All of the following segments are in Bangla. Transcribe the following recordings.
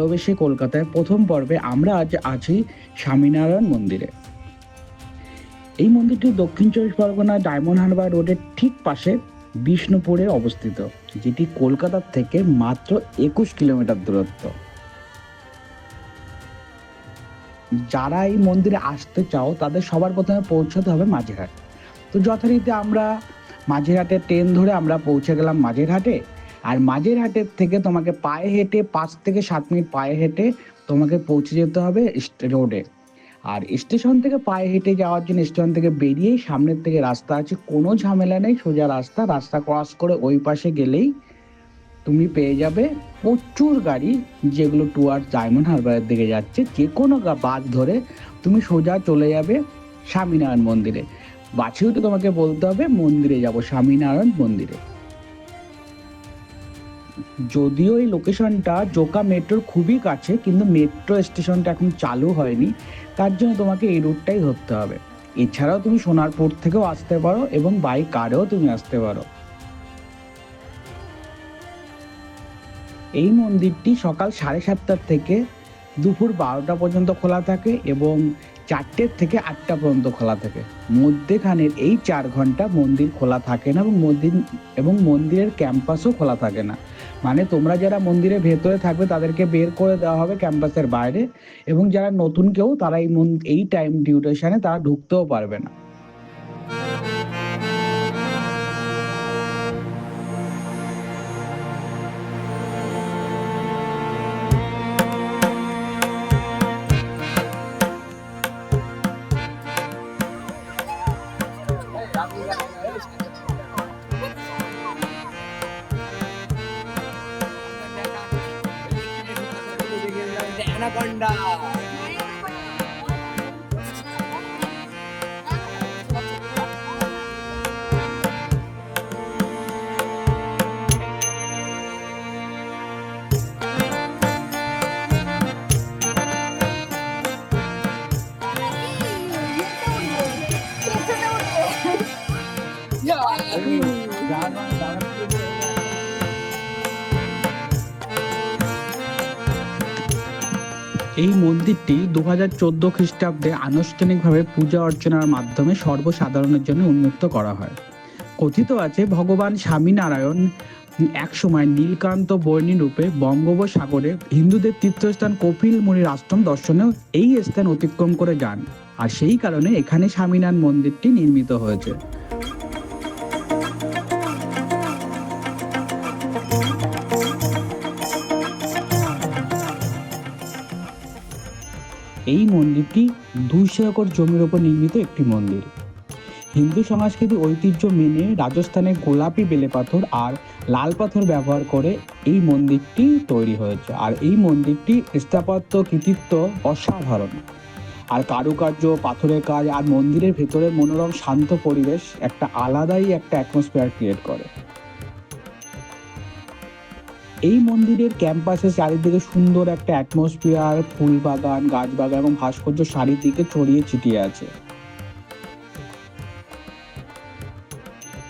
ভালোবেসে কলকাতায় প্রথম পর্বে আমরা আজ আছি স্বামীনারায়ণ মন্দিরে। এই মন্দিরটি দক্ষিণ চব্বিশ পরগনা ডায়মন্ড হারবার রোডের ঠিক পাশে বিষ্ণুপুরে অবস্থিত, যেটি কলকাতার থেকে মাত্র একুশ কিলোমিটার দূরত্ব। যারা এই মন্দিরে আসতে চাও, তাদের সবার প্রথমে পৌঁছতে হবে মাঝেরহাট। তো যথারীতি আমরা মাঝেরহাটে ট্রেন ধরে আমরা পৌঁছে গেলাম মাঝেরহাটে। আর মাঝেরহাটের থেকে তোমাকে পায়ে হেঁটে পাঁচ থেকে সাত মিনিট পায়ে হেঁটে তোমাকে পৌঁছে যেতে হবে রোডে। আর স্টেশন থেকে পায়ে হেঁটে যাওয়ার জন্য স্টেশন থেকে বেরিয়েই সামনের থেকে রাস্তা আছে। কোনো ঝামেলা নেই, সোজা রাস্তা। রাস্তা ক্রস করে ওই পাশে গেলেই তুমি পেয়ে যাবে প্রচুর গাড়ি, যেগুলো টুয়ার্ড ডায়মন্ড হারবারের দিকে যাচ্ছে। যে কোনো বাস ধরে তুমি সোজা চলে যাবে স্বামীনারায়ণ মন্দিরে। বাছেও তো তোমাকে বলতে হবে, মন্দিরে যাব, স্বামীনারায়ণ মন্দিরে। যদিও এই লোকেশনটা জোকা মেট্রোর খুবই কাছে, কিন্তু মেট্রো স্টেশনটা এখন চালু হয়নি। তার জন্য তোমাকে এই রুটটাই ধরতে হবে। এছাড়াও তুমি সোনারপুর থেকেও আসতে পারো এবং বাই কারেও তুমি আসতে পারো। এই মন্দিরটি সকাল সাড়ে সাতটার থেকে দুপুর বারোটা পর্যন্ত খোলা থাকে এবং চারটের থেকে আটটা পর্যন্ত খোলা থাকে। মধ্যেখানের এই চার ঘণ্টা মন্দির খোলা থাকে না এবং মন্দির, এবং মন্দিরের ক্যাম্পাসও খোলা থাকে না। মানে তোমরা যারা মন্দিরের ভেতরে থাকবে, তাদেরকে বের করে দেওয়া হবে ক্যাম্পাসের বাইরে। এবং যারা নতুন কেউ, তারা এই এই টাইম ডিউরেশনে তারা ঢুকতেও পারবে না। anaconda. এই মন্দিরটি দু হাজার চোদ্দ খ্রিস্টাব্দে আনুষ্ঠানিকভাবে পূজা অর্চনার মাধ্যমে সর্বসাধারণের জন্য উন্মুক্ত করা হয়। কথিত আছে, ভগবান স্বামীনারায়ণ এক সময় নীলকান্ত বর্ণী রূপে বঙ্গোপসাগরে হিন্দুদের তীর্থস্থান কপিল মুনির আশ্রম দর্শনেও এই স্থান অতিক্রম করে যান। আর সেই কারণে এখানে স্বামীনারায়ণ মন্দিরটি নির্মিত হয়েছে। এই মন্দিরটি দুইশো একর জমির ওপর নির্মিত একটি মন্দির। হিন্দু সংস্কৃতি ঐতিহ্য মেনে রাজস্থানে গোলাপি বেলে পাথর আর লাল পাথর ব্যবহার করে এই মন্দিরটি তৈরি হয়েছে। আর এই মন্দিরটি স্থাপত্য, কৃতিত্ব অসাধারণ। আর কারুকার্য, পাথরের কাজ আর মন্দিরের ভেতরের মনোরম, শান্ত পরিবেশ একটা আলাদাই একটা অ্যাটমসফিয়ার ক্রিয়েট করে। এই মন্দিরের ক্যাম্পাসের চারিদিকে সুন্দর একটা অ্যাটমসফিয়ার ফুল বাগান, গাছ বাগান এবং ভাস্কর্য চারিদিকে ছড়িয়ে ছিটিয়ে আছে।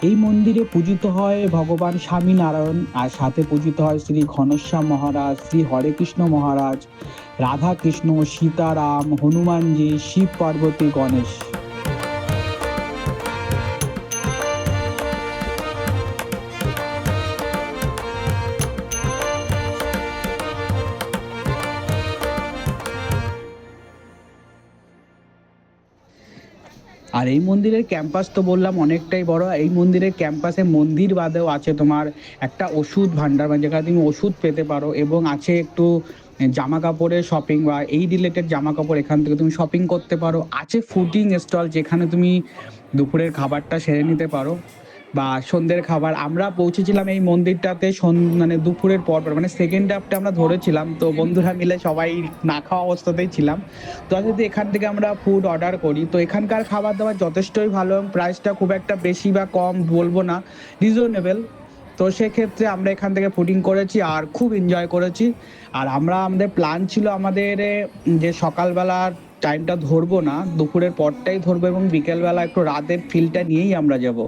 এই মন্দিরে পূজিত হয় ভগবান স্বামীনারায়ণ, আর সাথে পূজিত হয় শ্রী ঘনশ্যাম মহারাজ, শ্রী হরে কৃষ্ণ মহারাজ রাধা কৃষ্ণ সীতারাম, হনুমানজি, শিব পার্বতী, গণেশ। আর এই মন্দিরের ক্যাম্পাস তো বললাম অনেকটাই বড় এই মন্দিরের ক্যাম্পাসে মন্দির বাদেও আছে তোমার একটা ওষুধ ভাণ্ডার মানে যেখানে তুমি ওষুধ পেতে পারো এবং আছে একটু জামা কাপড়ের শপিং বা এই রিলেটেড জামা কাপড় এখান থেকে তুমি শপিং করতে পারো। আছে ফুডিং স্টল যেখানে তুমি দুপুরের খাবারটা সেরে নিতে পারো। বা সন্ধ্যের খাবার। আমরা পৌঁছেছিলাম এই মন্দিরটাতে মানে দুপুরের পর পর, মানে সেকেন্ড হাফটা আমরা ধরেছিলাম। তো বন্ধুরা মিলে সবাই না খাওয়া অবস্থাতেই ছিলাম। তো যদি এখান থেকে আমরা ফুড অর্ডার করি তো এখানকার খাবার দাবার যথেষ্টই ভালো এবং প্রাইসটা খুব একটা বেশি বা কম বলব না রিজনেবল তো সেক্ষেত্রে আমরা এখান থেকে ফুডিং করেছি আর খুব এনজয় করেছি। আর আমরা আমাদের প্ল্যান ছিল আমাদের যে সকালবেলার টাইমটা ধরবো না দুপুরের পরটাই ধরবো এবং বিকেলবেলা একটু রাতের ফিলটা নিয়েই আমরা যাব।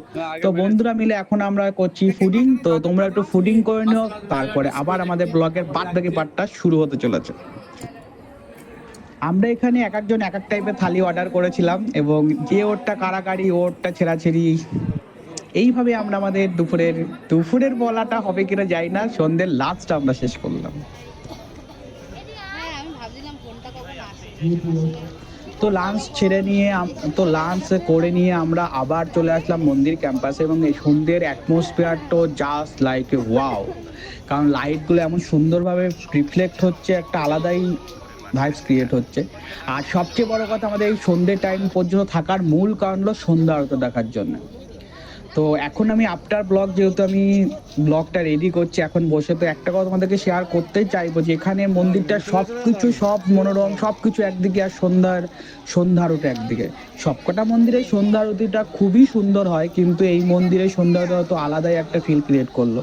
তো বন্ধুরা মিলে এখন আমরা করছি ফুডিং তো তোমরা একটু ফুডিং করে নিও তারপরে আবার আমাদের ব্লগের বাদ বাকি পার্টটা শুরু হতে চলেছে। আমরা এখানে এক একজন এক এক টাইপের থালি অর্ডার করেছিলাম এবং যে ওরটা কারাকারি ওরটা ছেঁড়াছেড়ি এইভাবে আমরা আমাদের দুপুরের দুপুরের বলাটা হবে কিনা যাই না সন্ধ্যের লাস্টটা আমরা শেষ করলাম। তো লাঞ্চ ছেড়ে নিয়ে তো লাঞ্চ করে নিয়ে আমরা আবার চলে আসলাম মন্দির ক্যাম্পাসে এবং এই সন্ধ্যের অ্যাটমসফিয়ার তো জাস্ট লাইক এ ওয়াও কারণ লাইটগুলো এমন সুন্দরভাবে রিফ্লেক্ট হচ্ছে, একটা আলাদাই ভাইবস ক্রিয়েট হচ্ছে। আর সবচেয়ে বড় কথা আমাদের এই সন্ধ্যে টাইম পর্যন্ত থাকার মূল কারণ হলো সন্ধ্যা আরতি দেখার জন্য। তো এখন আমি আফটার ব্লগ যেহেতু আমি ব্লগটা রেডি করছি, এখন বসে তো একটা কথা তোমাদেরকে শেয়ার করতেই চাইব যে এখানে মন্দিরটা সব কিছু সব মনোরম সব কিছু একদিকে আর সন্ধ্যার, সন্ধ্যা আরতি একদিকে। সবকটা মন্দিরে সন্ধ্যা আরতিটা খুবই সুন্দর হয়, কিন্তু এই মন্দিরে সন্ধ্যা আরতি তো আলাদাই একটা ফিল ক্রিয়েট করল।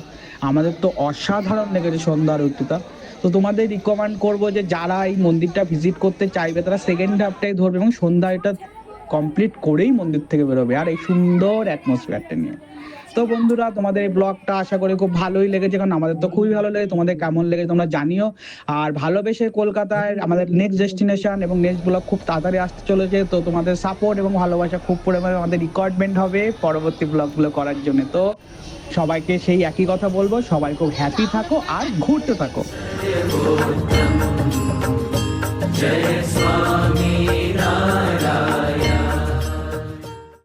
আমাদের তো অসাধারণ লেগেছে সন্ধ্যা আরতিটা। তো তোমাদের রিকমেন্ড করব যে যারা এই মন্দিরটা ভিজিট করতে চাইবে, তারা সেকেন্ড হাফটাই ধরবে এবং সন্ধ্যা এটা কমপ্লিট করেই মন্দির থেকে বেরোবে আর এই সুন্দর অ্যাটমসফিয়ারটা নিয়ে। তো বন্ধুরা, তোমাদের এই ব্লগটা আশা করি খুব ভালোই লেগেছে, কারণ আমাদের তো খুবই ভালো লেগেছে, তোমাদের কেমন লেগেছে তোমরা জানিও। আর ভালোবেসে কলকাতায় আমাদের নেক্সট ডেস্টিনেশন এবং নেক্সট ব্লগ খুব তাড়াতাড়ি আসতে চলেছে, তো তোমাদের সাপোর্ট এবং ভালোবাসা খুব পরিমাণে আমাদের রিকোয়ারমেন্ট হবে পরবর্তী ব্লগগুলো করার জন্য। তো সবাইকে সেই একই কথা বলব, সবাই খুব হ্যাপি থাকো আর ঘুরতে থাকো। জয় স্বামী।